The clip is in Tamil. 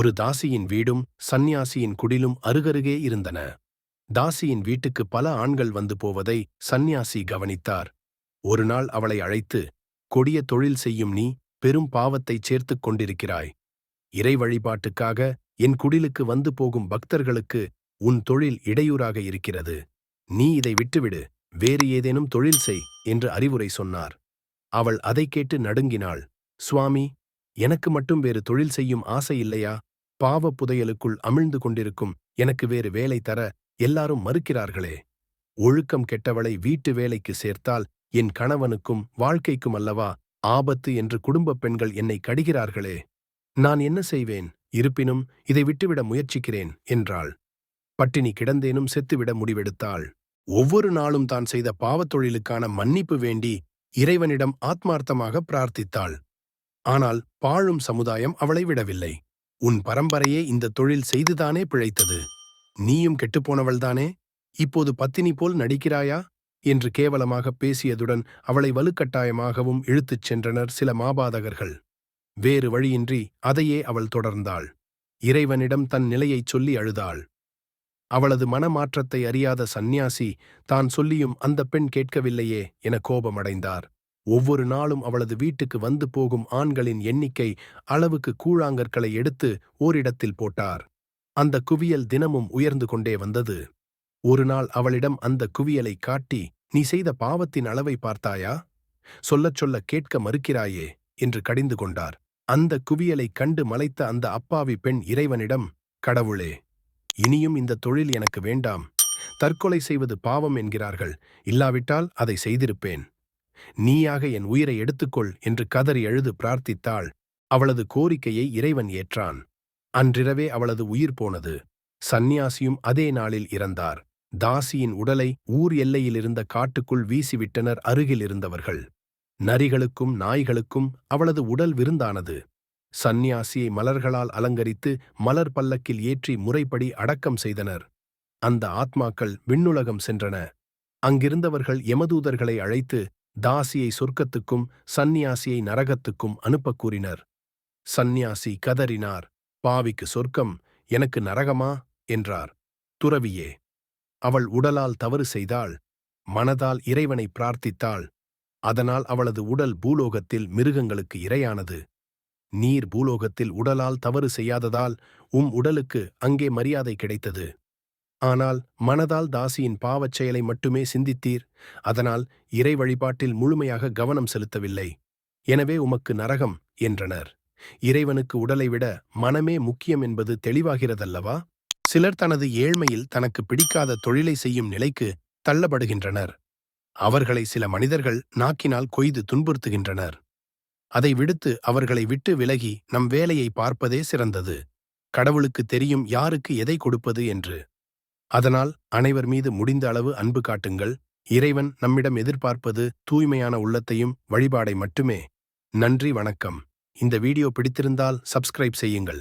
ஒரு தாசியின் வீடும் சந்நியாசியின் குடிலும் அருகருகே இருந்தன. தாசியின் வீட்டுக்கு பல ஆண்கள் வந்து போவதை சந்நியாசி கவனித்தார். ஒரு நாள் அவளை அழைத்து கொடிய தொழில் செய்யும் நீ பெரும் பாவத்தைச் சேர்த்துக் கொண்டிருக்கிறாய். இறை வழிபாட்டுக்காக என் குடிலுக்கு வந்து போகும் பக்தர்களுக்கு உன் தொழில் இடையூறாக இருக்கிறது. நீ இதை விட்டுவிடு வேறு ஏதேனும் தொழில் செய் என்று அறிவுரை சொன்னார். அவள் அதைக் கேட்டு நடுங்கினாள். சுவாமி எனக்கு மட்டும் வேறு தொழில் செய்யும் ஆசை இல்லையா? பாவ புதையலுக்குள் அமிழ்ந்து கொண்டிருக்கும் எனக்கு வேறு வேலை தர எல்லாரும் மறுக்கிறார்களே. ஒழுக்கம் கெட்டவளை வீட்டு வேலைக்கு சேர்த்தால் என் கணவனுக்கும் வாழ்க்கைக்கும் அல்லவா ஆபத்து என்று குடும்பப் பெண்கள் என்னை கடிகிறார்களே. நான் என்ன செய்வேன்? இருப்பினும் இதை விட்டுவிட முயற்சிக்கிறேன் என்றாள். பட்டினி கிடந்தேனும் செத்துவிட முடிவெடுத்தாள். ஒவ்வொரு நாளும் தான் செய்த பாவத் தொழிலுக்கான மன்னிப்பு வேண்டி இறைவனிடம் ஆத்மார்த்தமாக பிரார்த்தித்தாள். ஆனால் பாழும் சமுதாயம் அவளை விடவில்லை. உன் பரம்பரையே இந்த தொழில் செய்துதானே பிழைத்தது? நீயும் கெட்டுப்போனவள்தானே இப்போது பத்தினி போல் நடிக்கிறாயா? என்று கேவலமாக பேசியதுடன் அவளை வலுக்கட்டாயமாகவும் இழுத்துச் சென்றனர் சில மாபாதகர்கள். வேறு வழியின்றி அதையே அவள் தொடர்ந்தாள். இறைவனிடம் தன் நிலையைச் சொல்லி அழுதாள். அவளது மனமாற்றத்தை அறியாத சந்நியாசி தான் சொல்லியும் அந்த பெண் கேட்கவில்லையே என கோபமடைந்தார். ஒவ்வொரு நாளும் அவளது வீட்டுக்கு வந்து போகும் ஆண்களின் எண்ணிக்கை அளவுக்கு கூழாங்கற்களை எடுத்து ஓரிடத்தில் போட்டார். அந்த குவியல் தினமும் உயர்ந்து கொண்டே வந்தது. ஒரு நாள் அவளிடம் அந்த குவியலை காட்டி நீ செய்த பாவத்தின் அளவை பார்த்தாயா? சொல்லச் சொல்ல கேட்க மறுக்கிறாயே? என்று கடிந்து கொண்டார். அந்த குவியலைக் கண்டு மலைத்த அந்த அப்பாவி பெண் இறைவனிடம் கடவுளே இனியும் இந்த தொழில் எனக்கு வேண்டாம். தற்கொலை செய்வது பாவம் என்கிறார்கள். இல்லாவிட்டால் அதை செய்திருப்பேன். நீயாக என் உயிரை எடுத்துக்கொள் என்று கதறி எழுது பிரார்த்தித்தாள். அவளது கோரிக்கையை இறைவன் ஏற்றான். அன்றிரவே அவளது உயிர் போனது. சந்நியாசியும் அதே நாளில் இறந்தார். தாசியின் உடலை ஊர் எல்லையிலிருந்த காட்டுக்குள் வீசிவிட்டனர் அருகில் இருந்தவர்கள். நரிகளுக்கும் நாய்களுக்கும் அவளது உடல் விருந்தானது. சந்நியாசியை மலர்களால் அலங்கரித்து மலர் பல்லக்கில் ஏற்றி முறைப்படி அடக்கம் செய்தனர். அந்த ஆத்மாக்கள் விண்ணுலகம் சென்றன. அங்கிருந்தவர்கள் யமதூதர்களை அழைத்து தாசியை சொர்க்கத்துக்கும் சந்நியாசியை நரகத்துக்கும் அனுப்பக் கூறினர் சந்நியாசி கதறினார் பாவிக்கு சொர்க்கம் எனக்கு நரகமா? என்றார். துறவியே அவள் உடலால் தவறு செய்தாள் மனதால் இறைவனை பிரார்த்தித்தாள் அதனால் அவளது உடல் பூலோகத்தில் மிருகங்களுக்கு இரையானது. நீர் பூலோகத்தில் உடலால் தவறு செய்யாததால் உம் உடலுக்கு அங்கே மரியாதை கிடைத்தது. ஆனால் மனதால் தாசியின் பாவச் செயலை மட்டுமே சிந்தித்தீர் அதனால் இறை வழிபாட்டில் முழுமையாக கவனம் செலுத்தவில்லை. எனவே உமக்கு நரகம் என்றனர். இறைவனுக்கு உடலை விட மனமே முக்கியம் என்பது தெளிவாகிறதல்லவா? சிலர் தனது ஏழ்மையில் தனக்கு பிடிக்காத தொழிலை செய்யும் நிலைக்கு தள்ளப்படுகின்றனர். அவர்களை சில மனிதர்கள் நாக்கினால் கொய்து துன்புறுத்துகின்றனர். அதை விடுத்து அவர்களை விட்டு விலகி நம் வேலையை பார்ப்பதே சிறந்தது. கடவுளுக்கு தெரியும் யாருக்கு எதை கொடுப்பது என்று. அதனால் அனைவர் மீது முடிந்த அளவு அன்பு காட்டுங்கள். இறைவன் நம்மிடம் எதிர்பார்ப்பது தூய்மையான உள்ளத்தையும் வழிபாடை மட்டுமே. நன்றி வணக்கம். இந்த வீடியோ பிடித்திருந்தால் சப்ஸ்கிரைப் செய்யுங்கள்.